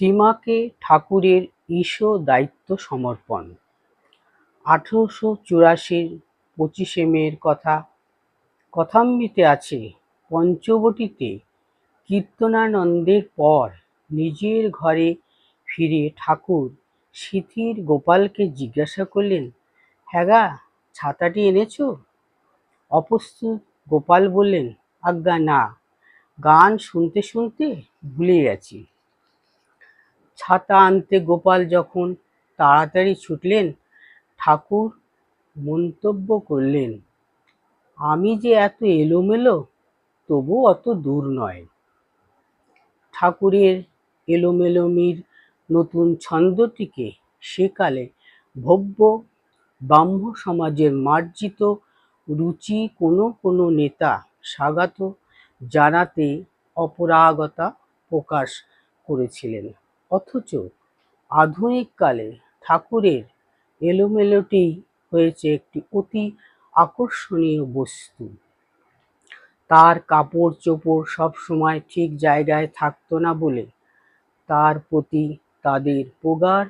সীমাকে ঠাকুরের ঈশ দায়িত্ব সমর্পণ। আঠেরোশো চুরাশির পঁচিশে মের কথা। কথাম্বিতে আছে, পঞ্চবটিতে কীর্তনানন্দের পর নিজের ঘরে ফিরে ঠাকুর সিথির গোপালকে জিজ্ঞাসা করলেন হ্যাগা ছাতাটি এনেছ? অপ্রস্তুত গোপাল বললেন, আজ্ঞা, না। গান শুনতে শুনতে ভুলে গেছি। ছাতা আনতে গোপাল যখন তাড়াতাড়ি ছুটলেন, ঠাকুর মন্তব্য করলেন, আমি যে এত এলোমেলো তবু অত দূর নয়। ঠাকুরের এলোমেলোমির নতুন ছন্দটিকে সেকালে ভব্য ব্রাহ্ম সমাজের মার্জিত রুচি কোনো কোনো নেতা স্বাগত জানাতে অপরাগতা প্রকাশ করেছিলেন। অথচ আধুনিককালে ঠাকুরের এলোমেলোটি হয়েছে একটি অতি আকর্ষণীয় বস্তু। তার কাপড় চোপড় সবসময় ঠিক জায়গায় থাকতো না বলে তার প্রতি তাদের প্রগাঢ়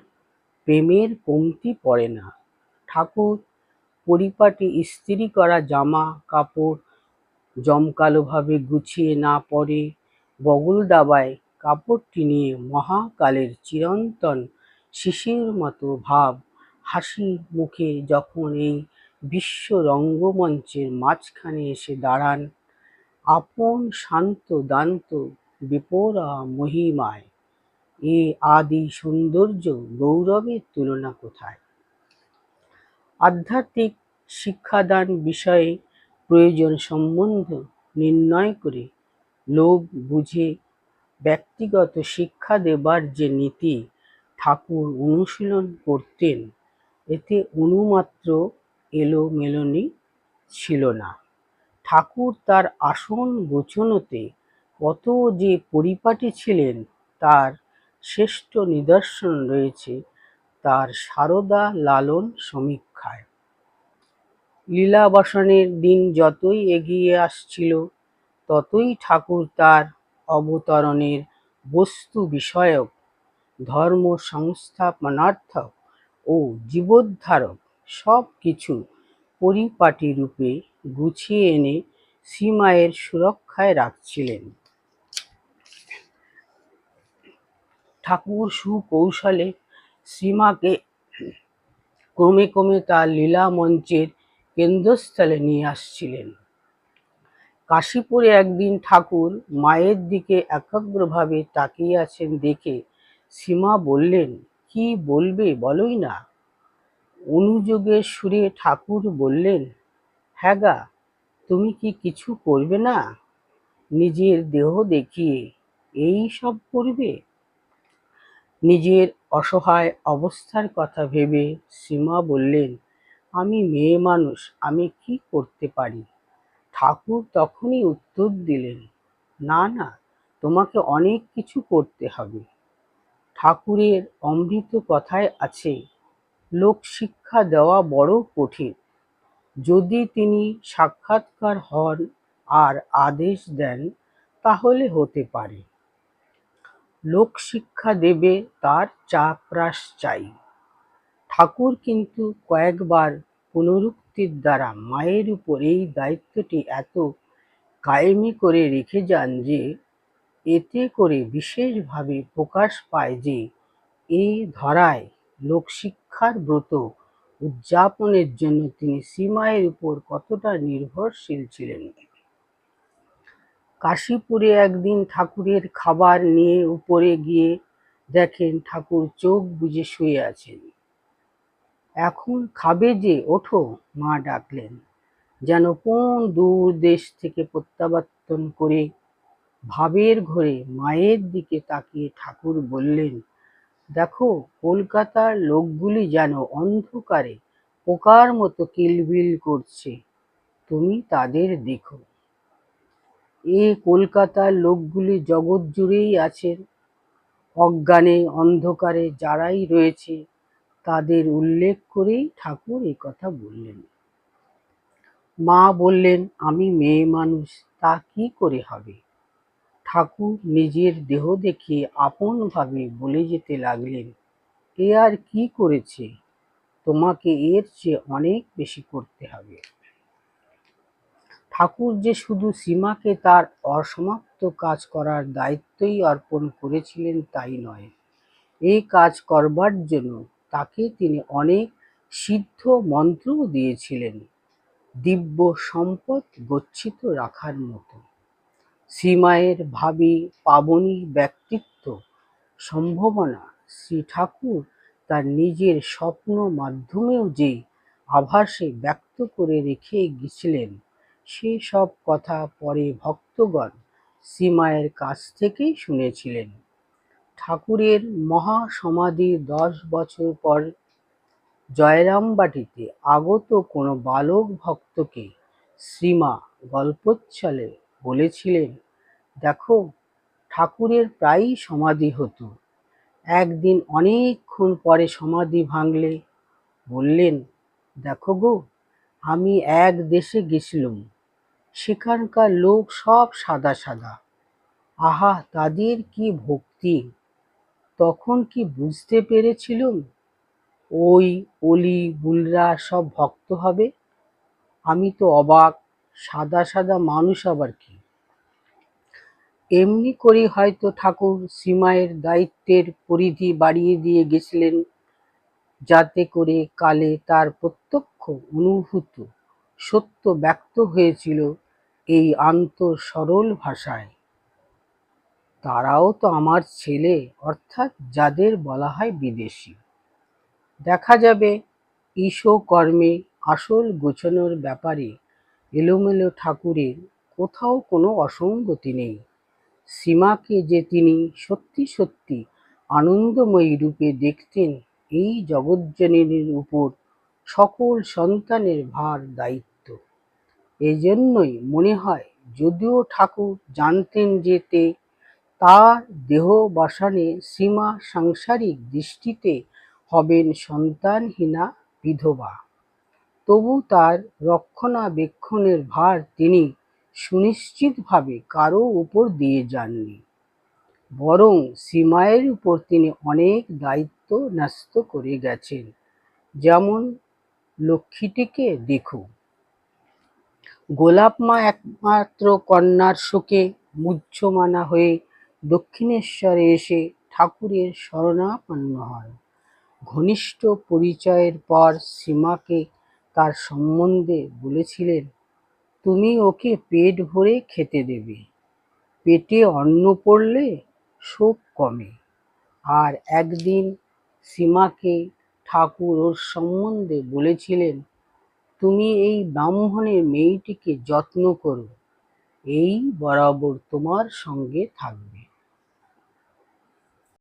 প্রেমের কমতি পড়ে না। ঠাকুর পরিপাটি ইস্ত্রি করা জামা, কাপড় জমকালোভাবে গুছিয়ে না পরে বগল দাবায় কাপড়টি নিয়ে মহাকালের চিরন্তন শিশির মতো ভাব হাসি মুখে যখন এই বিশ্ব রঙ্গমঞ্চের মাঝখানে এসে দাঁড়ান, আপন শান্ত দান্ত বিপরা মহিমায়। এ আদি সৌন্দর্য গৌরবের তুলনা কোথায়? আধ্যাত্মিক শিক্ষাদান বিষয়ে প্রয়োজন সম্বন্ধ নির্ণয় করে লোভ বুঝে ব্যক্তিগত শিক্ষা দেবার যে নীতি ঠাকুর অনুশীলন করতেন, এতে অনুমাত্র এলোমেলোনি ছিল না। ঠাকুর তার আসন গোছনতে কত যে পরিপাটি ছিলেন, তার শ্রেষ্ঠ নিদর্শন রয়েছে তার সারদা লালন সমীক্ষায়। লীলাবাসনের দিন যতই এগিয়ে আসছিল, ততই ঠাকুর তার অবতরণের বস্তু বিষয়ক, ধর্ম সংস্থাপনার্থক ও জীবোদ্ধারক সব কিছু পরিপাটি রূপে গুছিয়ে এনে সীমায়ের সুরক্ষায় রাখছিলেন। ঠাকুর সুকৌশলে সীমাকে ক্রমে ক্রমে তার লীলা মঞ্চের কেন্দ্রস্থলে নিয়ে আসছিলেন। কাশীপুরে একদিন ঠাকুর মায়ের দিকে একাগ্রভাবে তাকিয়ে আছেন দেখে সীমা বললেন, কি বলবে বলোই না? অনুযোগের সুরে ঠাকুর বললেন হ্যাঁ গা, তুমি কি কিছু করবে না? নিজের দেহ দেখিয়ে এই সব করবে? নিজের অসহায় অবস্থার কথা ভেবে সীমা বললেন, আমি মেয়ে মানুষ, আমি কি করতে পারি? ঠাকুর তখনই উত্তর দিলেন, না না, তোমাকে অনেক কিছু করতে হবে। ঠাকুরের অমৃত কথায় আছে, লোক শিক্ষা দেওয়া বড় কঠিন। যদি তিনি সাক্ষাৎকার হন আর আদেশ দেন, তাহলে হতে পারে। লোক শিক্ষা দেবে, তার চাপরাস চাই। ঠাকুর কিন্তু কয়েকবার পুনরুক্তির দ্বারা মায়ের উপর এই দায়িত্বটি এত কায়েমি করে রেখে যান যে এতে করে বিশেষভাবে প্রকাশ পায় যে এই ধরায় লোকশিক্ষার ব্রত উদযাপনের জন্য তিনি সীমায়ের উপর কতটা নির্ভরশীল ছিলেন। কাশীপুরে একদিন ঠাকুরের খাবার নিয়ে উপরে গিয়ে দেখেন ঠাকুর চোখ বুজে শুয়ে আছেন। এখন খাবে যে, ওঠো, মা ডাকলেন। যেন কোন দূর দেশ থেকে প্রত্যাবর্তন করে ভাবের ঘরে মায়ের দিকে তাকিয়ে ঠাকুর বললেন, দেখো, কলকাতার লোকগুলি যেন অন্ধকারে পোকার মতো কিলবিল করছে, তুমি তাদের দেখো। এ কলকাতার লোকগুলি জগৎ জুড়েই আছেন, অজ্ঞানে অন্ধকারে যারাই রয়েছে তাদের উল্লেখ করেই ঠাকুর এই কথা বললেন। মা বললেন, আমি মেয়ে মানুষ, তা কি করে হবে? ঠাকুর নিজের দেহ দেখে আপন ভাবে বলে যেতে লাগলেন, এ আর কি করেছে? তোমাকে এর চেয়ে অনেক বেশি করতে হবে। ঠাকুর যে শুধু সীমাকে তার অসমাপ্ত কাজ করার দায়িত্বই অর্পণ করেছিলেন তাই নয়। এই কাজ করবার জন্য তাকে তিনি অনেক সিদ্ধ মন্ত্রও দিয়েছিলেন। দিব্য সম্পদ গচ্ছিত রাখার মতো। শ্রীমায়ের ভাবী পাবনী ব্যক্তিত্ব সম্ভাবনা শ্রী ঠাকুর তার নিজের স্বপ্ন মাধ্যমেও যে আভাসে ব্যক্ত করে রেখে গেছিলেন, সে সব কথা পরে ভক্তগণ শ্রীমায়ের কাছ থেকেই শুনেছিলেন। ঠাকুরের মহাসমাধির দশ বছর পর জয়রামবাটিতে আগত কোনো বালক ভক্তকে শ্রীমা গল্পচ্ছলে বলেছিলেন, দেখো, ঠাকুরের প্রায়ই সমাধি হতো। একদিন অনেকক্ষণ পরে সমাধি ভাঙলে? বললেন, দেখো গো, আমি এক দেশে গেছিলুম। সেখানকার লোক সব সাদা সাদা। আহা, তাদের কি ভক্তি! তখন কি বুঝতে পেরেছিলুম? ওই অলি বুলরা সব ভক্ত হবে? আমি তো অবাক, সাদা সাদা মানুষ আবার কি? এমনি করে হয়তো ঠাকুর সীমায়ের দায়িত্বের পরিধি বাড়িয়ে দিয়ে গেছিলেন, যাতে করে কালে তার প্রত্যক্ষ অনুভূত সত্য ব্যক্ত হয়েছিল এই আন্তর সরল ভাষায়। তারাও তো আমার ছেলে, অর্থাৎ যাদের বলা হয় বিদেশি। দেখা যাবে ঈশো কর্মে আসল গোছানোর ব্যাপারে এলোমেলো ঠাকুরের কোথাও কোনো অসঙ্গতি নেই। সীমাকে যে তিনি সত্যি সত্যি আনন্দময়ী রূপে দেখতেন, এই জগজ্জননীর উপর সকল সন্তানের ভার দায়িত্ব। এজন্যই মনে হয়, যদিও ঠাকুর জানতেন যে তে তার দেহ বসানে সীমা সাংসারিক দৃষ্টিতে হবেন সন্তানহীনা বিধবা। তবু তার রক্ষণাবেক্ষণের ভার তিনি সুনিশ্চিতভাবে কারও উপর দিয়ে যাননি। বরং সীমায়ের উপর তিনি অনেক দায়িত্ব ন্যস্ত করে গেছেন। যেমন লক্ষ্মীটিকে দেখুন। গোলাপমা একমাত্র কন্যার শোকে মুহ্যমানা হয়ে দক্ষিণেশ্বরে এসে ঠাকুরের শরণাপন্ন হন। ঘনিষ্ঠ পরিচয়ের পর সীমাকে তার সম্বন্ধে বলেছিলেন, তুমি ওকে পেট ভরে খেতে দেবে। পেটে অন্ন পড়লে শোক কমে। আর একদিন সীমাকে ঠাকুর ওর সম্বন্ধে বলেছিলেন, তুমি এই ব্রাহ্মণের মেয়েটিকে যত্ন করো। এই বরাবর তোমার সঙ্গে থাকবে।